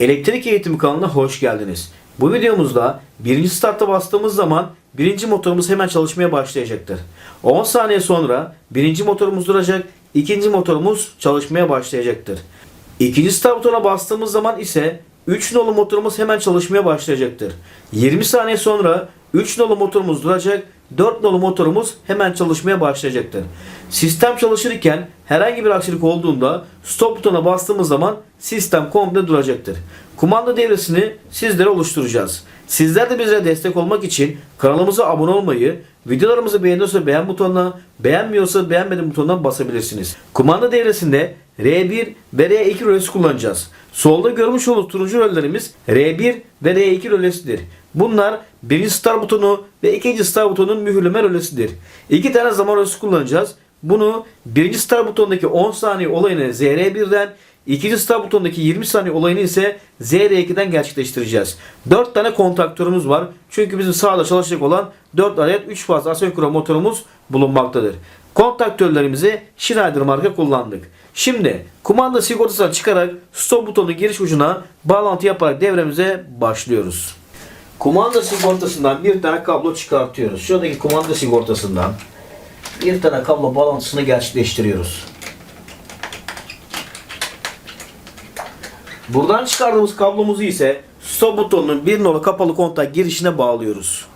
Elektrik Eğitimi kanalına hoş geldiniz. Bu videomuzda birinci starta bastığımız zaman birinci motorumuz hemen çalışmaya başlayacaktır. 10 saniye sonra birinci motorumuz duracak, ikinci motorumuz çalışmaya başlayacaktır. İkinci start butonuna bastığımız zaman ise 3 nolu motorumuz hemen çalışmaya başlayacaktır. 20 saniye sonra 3 nolu motorumuz duracak, 4 nolu motorumuz hemen çalışmaya başlayacaktır. Sistem çalışırken herhangi bir aksilik olduğunda stop butonuna bastığımız zaman sistem komple duracaktır. Kumanda devresini sizlere oluşturacağız. Sizler de bize destek olmak için kanalımıza abone olmayı, videolarımızı beğeniyorsa beğen butonuna, beğenmiyorsa beğenmedim butonuna basabilirsiniz. Kumanda devresinde R1 ve R2 rölesi kullanacağız. Solda görmüş olduğunuz turuncu röllerimiz R1 ve R2 rölesidir. Bunlar birinci star butonu ve ikinci star butonun mühürleme rölesidir. İki tane zaman rölesi kullanacağız. Bunu birinci star butonundaki 10 saniye olayını ZR1'den, ikinci star butonundaki 20 saniye olayını ise ZR2'den gerçekleştireceğiz. 4 tane kontaktörümüz var. Çünkü bizim sağda çalışacak olan 4 adet 3 faz asenkron motorumuz bulunmaktadır. Kontaktörlerimizi Schneider marka kullandık. Şimdi kumanda sigortasından çıkarak stop butonu giriş ucuna bağlantı yaparak devremize başlıyoruz. Kumanda sigortasından bir tane kablo çıkartıyoruz. Şuradaki kumanda sigortasından bir tane kablo bağlantısını gerçekleştiriyoruz. Buradan çıkardığımız kablomuzu ise stop butonunun bir nolu kapalı kontak girişine bağlıyoruz.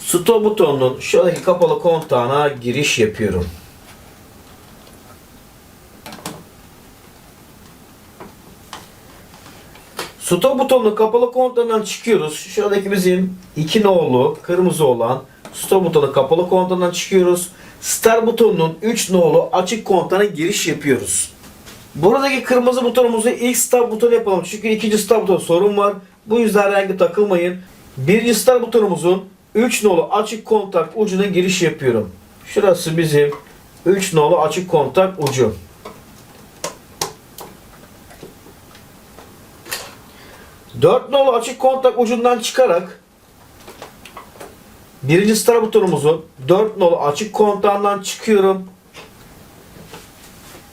Stop butonunun şuradaki kapalı kontağına giriş yapıyorum. Stop butonunun kapalı kontağından çıkıyoruz. Şuradaki bizim iki nolu kırmızı olan stop butonu kapalı kontağından çıkıyoruz. Start butonunun 3 nolu açık kontağına giriş yapıyoruz. Buradaki kırmızı butonumuzu ilk start butonu yapalım. Çünkü ikinci start butonu sorun var. Bu yüzden herhangi takılmayın. Birinci start butonumuzun 3 nolu açık kontak ucuna giriş yapıyorum. Şurası bizim 3 nolu açık kontak ucu. Dört nolu açık kontak ucundan çıkarak birinci start butonumuzun 4 nolu açık kontağından çıkıyorum.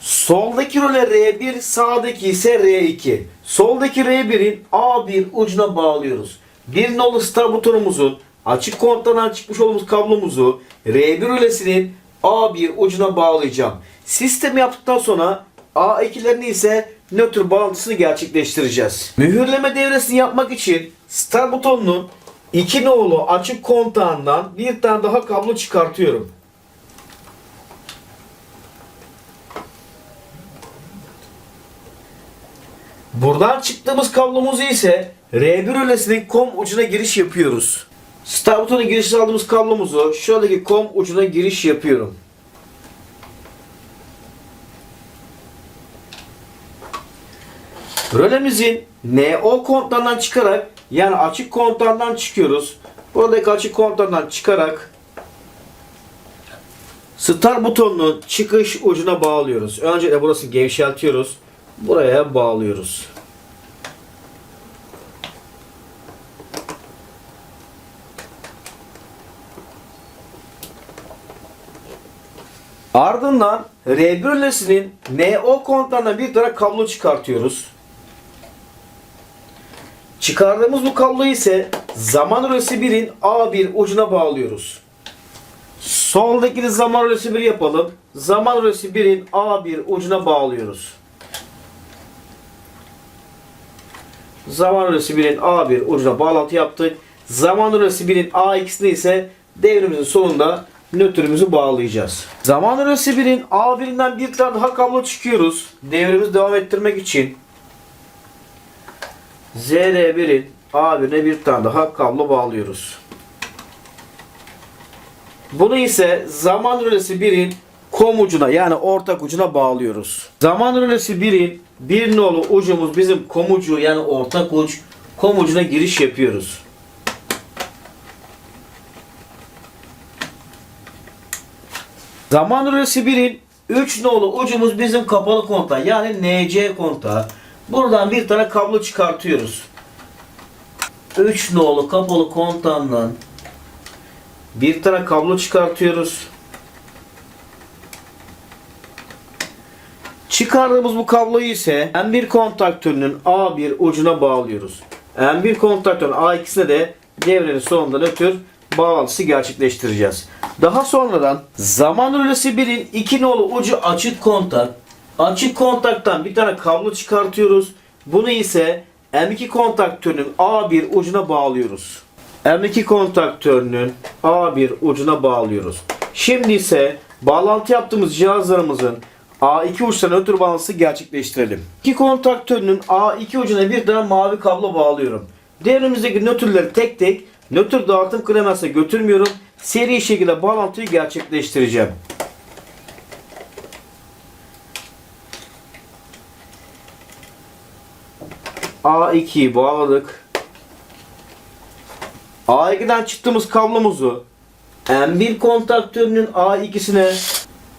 Soldaki role R1, sağdaki ise R2. Soldaki R1'in A1 ucuna bağlıyoruz. Bir nolu star butonumuzun açık kontağından çıkmış olduğumuz kablomuzu R1 rölesinin A1 ucuna bağlayacağım. Sistemi yaptıktan sonra A2'lerini ise nötr bağlantısını gerçekleştireceğiz. Mühürleme devresini yapmak için star butonunun iki nolu açık kontağından bir tane daha kablo çıkartıyorum. Buradan çıktığımız kablomuzu ise R1 rölesinin kom ucuna giriş yapıyoruz. Star butonu girişe aldığımız kablomuzu şuradaki kom ucuna giriş yapıyorum. Rölemizin NO kontağından çıkarak yani açık kontağından çıkıyoruz. Buradaki açık kontağından çıkarak Start butonunun çıkış ucuna bağlıyoruz. Öncelikle burasını gevşeltiyoruz. Buraya bağlıyoruz. Ardından R1 rölesinin NO kontağına bir tane kablo çıkartıyoruz. Çıkardığımız bu kabloyu ise zaman rölesi 1'in A1 ucuna bağlıyoruz. Soldaki de zaman rölesi 1 yapalım. Zaman rölesi 1'in A1 ucuna bağlıyoruz. Zaman rölesi 1'in A1 ucuna bağlantı yaptık. Zaman rölesi 1'in A2'sine ise devrimizin sonunda nötrümüzü bağlayacağız. Zaman rölesi 1'in A1'inden bir tane daha kablo çıkıyoruz. Devrimizi devam ettirmek için. ZR1'in A1'ine bir tane daha kablo bağlıyoruz. Bunu ise zaman rölesi 1'in kom ucuna yani ortak ucuna bağlıyoruz. Zaman rölesi 1'in bir nolu ucumuz bizim kom ucu yani ortak uç kom ucuna giriş yapıyoruz. Zaman rölesi 1'in 3 nolu ucumuz bizim kapalı kontağı yani NC kontağı. Buradan bir tane kablo çıkartıyoruz. 3 nolu kapalı kontağından bir tane kablo çıkartıyoruz. Çıkardığımız bu kabloyu ise M1 kontaktörünün A1 ucuna bağlıyoruz. M1 kontaktörün A2'sine de devrenin sonunda nötr bağlantısı gerçekleştireceğiz. Daha sonradan zaman rölesi 1'in 2 nolu ucu açık kontak. Açık kontaktan bir tane kablo çıkartıyoruz. Bunu ise M2 kontaktörünün A1 ucuna bağlıyoruz. M2 kontaktörünün A1 ucuna bağlıyoruz. Şimdi ise bağlantı yaptığımız cihazlarımızın A2 uçlarına nötr bağlantısı gerçekleştirelim. İki kontaktörünün A2 ucuna bir tane mavi kablo bağlıyorum. Devremizdeki nötrleri tek tek nötr dağıtım klemensine götürmüyorum. Seri şekilde bağlantıyı gerçekleştireceğim. A2'yi bağladık. A2'den çıktığımız kablomuzu M1 kontaktörünün A2'sine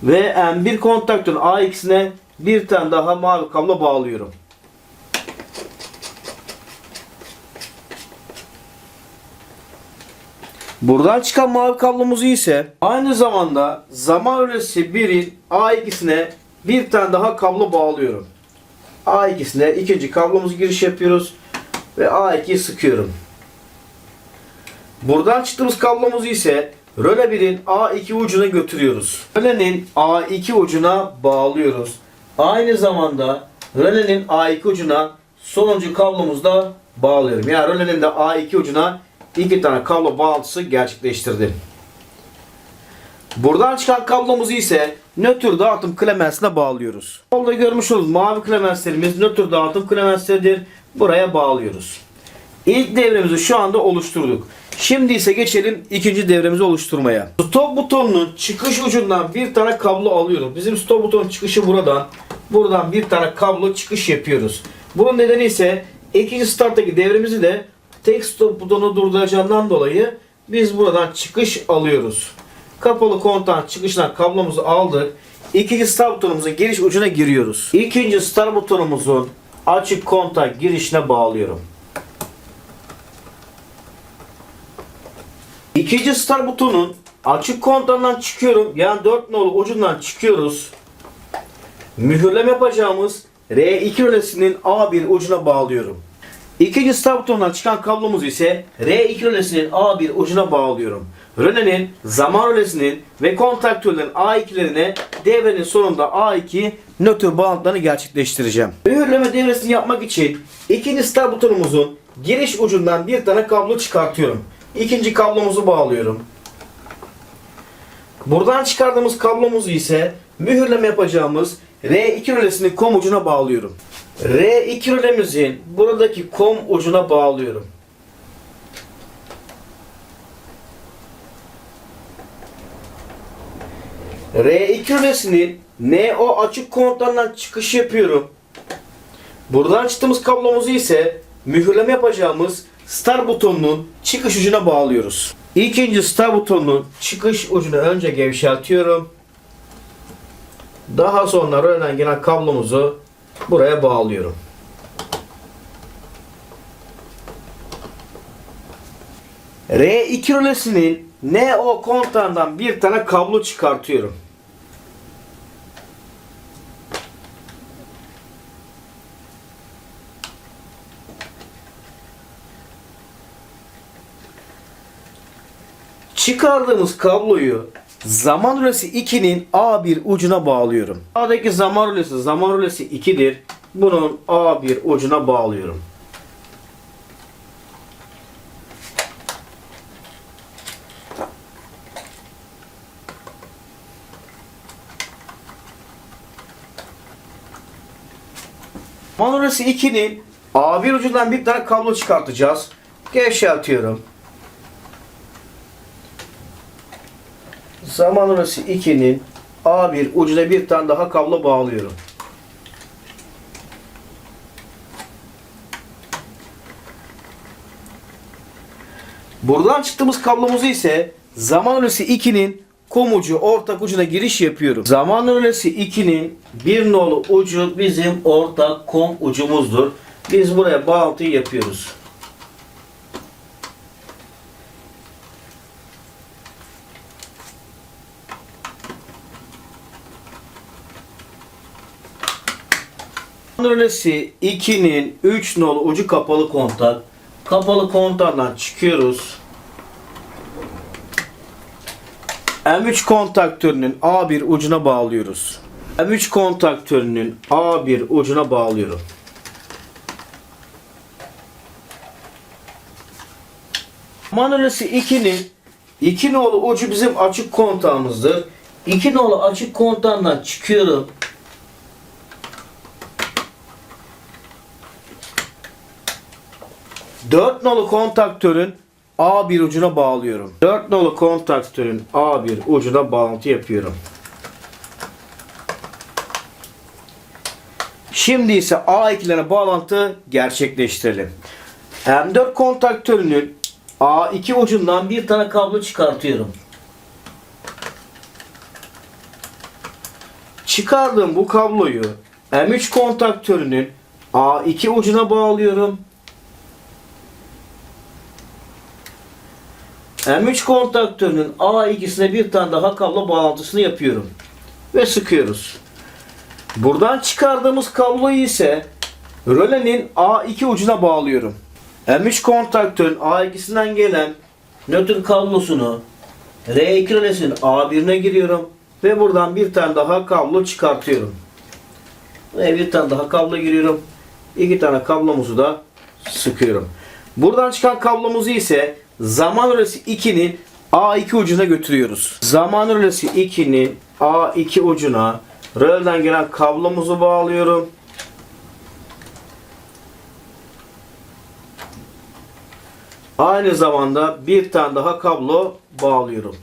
ve M1 kontaktörün A2'sine bir tane daha mavi kablo bağlıyorum. Buradan çıkan mavi kablomuzu ise aynı zamanda zaman öylesi 1'in A2'sine bir tane daha kablo bağlıyorum. A2'sine ikinci kablomuzu giriş yapıyoruz ve A2'yi sıkıyorum. Buradan çıktığımız kablomuzu ise röle 1'in A2 ucuna götürüyoruz. Rölenin A2 ucuna bağlıyoruz. Aynı zamanda rölenin A2 ucuna sonuncu kablomuzu da bağlıyorum. Yani rölenin de A2 ucuna iki tane kablo bağlantısı gerçekleştirdim. Buradan çıkan kablomuzu ise nötr dağıtım klemensine bağlıyoruz. Solda görmüş olduğunuz mavi klemenslerimiz nötr dağıtım klemensleridir. Buraya bağlıyoruz. İlk devremizi şu anda oluşturduk. Şimdi ise geçelim ikinci devremizi oluşturmaya. Stop butonunun çıkış ucundan bir tane kablo alıyorum. Bizim stop butonun çıkışı buradan. Buradan bir tane kablo çıkış yapıyoruz. Bunun nedeni ise ikinci starttaki devremizi de tek stop butonu durduracağından dolayı biz buradan çıkış alıyoruz. Kapalı kontağın çıkışından kablomuzu aldık. İkinci start butonumuzun giriş ucuna giriyoruz. İkinci start butonumuzun açık kontak girişine bağlıyorum. İkinci start butonun açık kontağından çıkıyorum. Yani 4 nolu ucundan çıkıyoruz. Mühürleme yapacağımız R2 rölesinin A1 ucuna bağlıyorum. İkinci start butonundan çıkan kablomuzu ise R2 rölesinin A1 ucuna bağlıyorum. Rölenin, zaman rölesinin ve kontaktörlerin A2'lerine devrenin sonunda A2 nötr bağlantılarını gerçekleştireceğim. Mühürleme devresini yapmak için ikinci start butonumuzun giriş ucundan bir tane kablo çıkartıyorum. İkinci kablomuzu bağlıyorum. Buradan çıkardığımız kablomuzu ise mühürleme yapacağımız R2 rölesinin kom ucuna bağlıyorum. R2 rölemizin buradaki kom ucuna bağlıyorum. R2 rölesinin NO açık kontlarından çıkış yapıyorum. Buradan çıktığımız kablomuzu ise mühürleme yapacağımız start butonunun çıkış ucuna bağlıyoruz. İkinci start butonunun çıkış ucunu önce gevşeltiyorum. Daha sonra röleden gelen kablomuzu buraya bağlıyorum. R2 rölesinin NO kontağından bir tane kablo çıkartıyorum. Çıkardığımız kabloyu zaman rölesi 2'nin A1 ucuna bağlıyorum. A'daki zaman rölesi zaman rölesi 2'dir. Bunun A1 ucuna bağlıyorum. Zaman rölesi 2'nin A1 ucundan bir tane kablo çıkartacağız. Gevşeltiyorum. Zaman orası 2'nin A1 ucuna bir tane daha kablo bağlıyorum. Buradan çıktığımız kablomuzu ise zaman rölesi 2'nin kom ucu ortak ucuna giriş yapıyorum. Zaman rölesi 2'nin bir nolu ucu bizim ortak kom ucumuzdur. Biz buraya bağlantıyı yapıyoruz. Rölesi 2'nin 3 nolu ucu kapalı kontak. Kapalı kontaktan çıkıyoruz. M3 kontaktörünün A1 ucuna bağlıyoruz. M3 kontaktörünün A1 ucuna bağlıyorum. Manolası 2'nin 2 nolu ucu bizim açık kontağımızdır. 2 nolu açık kontağından çıkıyorum. Dört nolu kontaktörün A1 ucuna bağlıyorum. 4 nolu kontaktörün A1 ucuna bağlantı yapıyorum. Şimdi ise A2'lere bağlantı gerçekleştirelim. M4 kontaktörünün A2 ucundan bir tane kablo çıkartıyorum. Çıkardığım bu kabloyu M3 kontaktörünün A2 ucuna bağlıyorum. M3 kontaktörünün A2'sine bir tane daha kablo bağlantısını yapıyorum. Ve sıkıyoruz. Buradan çıkardığımız kabloyu ise rölenin A2 ucuna bağlıyorum. M3 kontaktörün A2'sinden gelen nötr kablosunu R2 rölesinin A1'ine giriyorum. Ve buradan bir tane daha kablo çıkartıyorum. Ve bir tane daha kablo giriyorum. İki tane kablomuzu da sıkıyorum. Buradan çıkan kablomuzu ise zaman rölesi 2'nin A2 ucuna götürüyoruz. Zaman rölesi 2'nin A2 ucuna röleden gelen kablomuzu bağlıyorum. Aynı zamanda bir tane daha kablo bağlıyorum.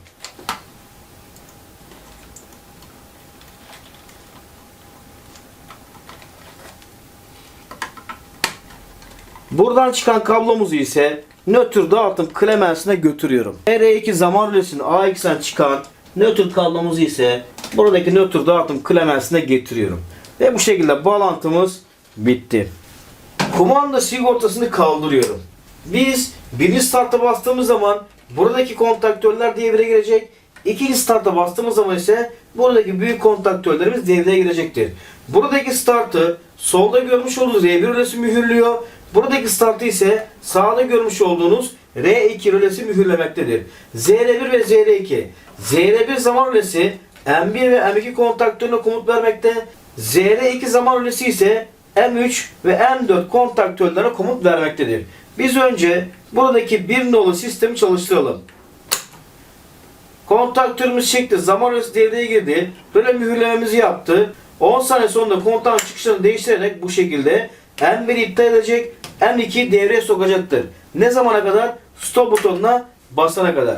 Buradan çıkan kablomuzu ise nötr dağıtım klemensine götürüyorum. R2 zaman rölesinin A2'den çıkan nötr kablomuzu ise buradaki nötr dağıtım klemensine getiriyorum. Ve bu şekilde bağlantımız bitti. Kumanda sigortasını kaldırıyorum. Biz birinci starta bastığımız zaman buradaki kontaktörler devreye girecek. İkinci starta bastığımız zaman ise buradaki büyük kontaktörlerimiz devreye girecektir. Buradaki startı solda görmüş olduğunuz R1 rölesi mühürlüyor. Buradaki startı ise sağda görmüş olduğunuz R2 rölesi mühürlemektedir. ZR1 ve ZR2. ZR1 zaman rölesi M1 ve M2 kontaktörüne komut vermekte. ZR2 zaman rölesi ise M3 ve M4 kontaktörlerine komut vermektedir. Biz önce buradaki bir nolu sistemi çalıştıralım. Kontaktörümüz çekti. Zaman rölesi devreye girdi. Böyle mühürlememizi yaptı. 10 saniye sonra kontağın çıkışını değiştirerek bu şekilde M1'i iptal edecek. M2'yi devreye sokacaktır. Ne zamana kadar? Stop butonuna basana kadar.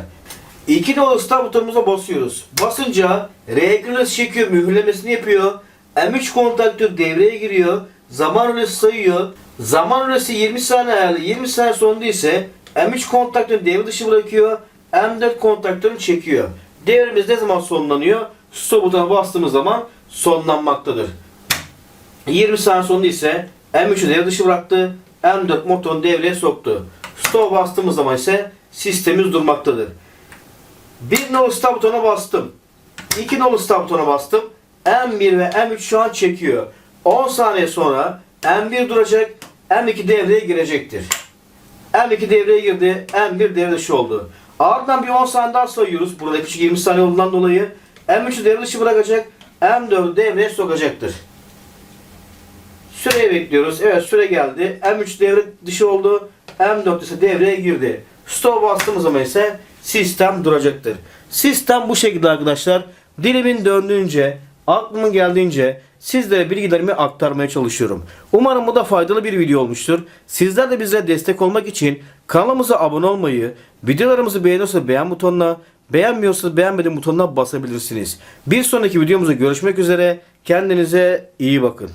2 nolu stop butonumuza basıyoruz. Basınca R rölesi çekiyor, mühürlemesini yapıyor. M3 kontaktör devreye giriyor. Zaman rölesi sayıyor. Zaman rölesi 20 saniye ayarlı. 20 saniye sonunda ise M3 kontaktörü devre dışı bırakıyor. M4 kontaktörünü çekiyor. Devrimiz ne zaman sonlanıyor? Stop butonuna bastığımız zaman sonlanmaktadır. 20 saniye sonunda ise M3'ü devre dışı bıraktı. M4 motorunu devreye soktu. Stop bastığımız zaman ise sistemimiz durmaktadır. Bir nolu stop butonuna bastım. 2 nolu stop butonuna bastım. M1 ve M3 şu an çekiyor. 10 saniye sonra M1 duracak. M2 devreye girecektir. M2 devreye girdi. M1 devre dışı oldu. Ardından bir 10 saniye daha sayıyoruz. Burada yaklaşık 20 saniye olduğundan dolayı. M3'ü devre dışı bırakacak. M4'ü devreye sokacaktır. Süreyi bekliyoruz. Evet süre geldi. M3 devre dışı oldu. M4 ise devreye girdi. Stop bastığımız zaman ise sistem duracaktır. Sistem bu şekilde arkadaşlar. Dilimin döndüğünce, aklımın geldiğince sizlere bilgilerimi aktarmaya çalışıyorum. Umarım bu da faydalı bir video olmuştur. Sizler de bize destek olmak için kanalımıza abone olmayı, videolarımızı beğeniyorsanız beğen butonuna, beğenmiyorsanız beğenmedim butonuna basabilirsiniz. Bir sonraki videomuzda görüşmek üzere. Kendinize iyi bakın.